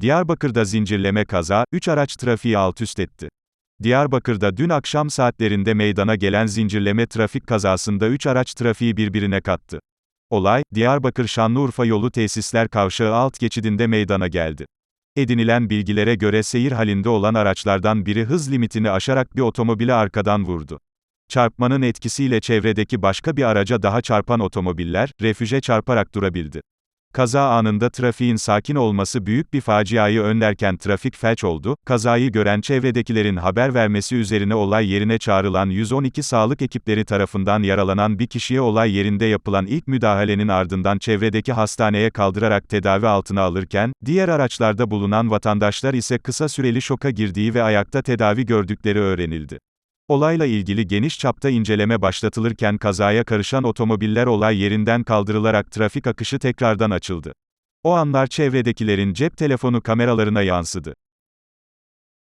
Diyarbakır'da zincirleme kaza, 3 araç trafiği alt üst etti. Diyarbakır'da dün akşam saatlerinde meydana gelen zincirleme trafik kazasında 3 araç trafiği birbirine kattı. Olay, Diyarbakır-Şanlıurfa yolu tesisler kavşağı alt geçidinde meydana geldi. Edinilen bilgilere göre seyir halinde olan araçlardan biri hız limitini aşarak bir otomobili arkadan vurdu. Çarpmanın etkisiyle çevredeki başka bir araca daha çarpan otomobiller, refüje çarparak durabildi. Kaza anında trafiğin sakin olması büyük bir faciayı önlerken trafik felç oldu, kazayı gören çevredekilerin haber vermesi üzerine olay yerine çağrılan 112 sağlık ekipleri tarafından yaralanan bir kişiye olay yerinde yapılan ilk müdahalenin ardından çevredeki hastaneye kaldırarak tedavi altına alırken, diğer araçlarda bulunan vatandaşlar ise kısa süreli şoka girdiği ve ayakta tedavi gördükleri öğrenildi. Olayla ilgili geniş çapta inceleme başlatılırken kazaya karışan otomobiller olay yerinden kaldırılarak trafik akışı tekrardan açıldı. O anlar çevredekilerin cep telefonu kameralarına yansıdı.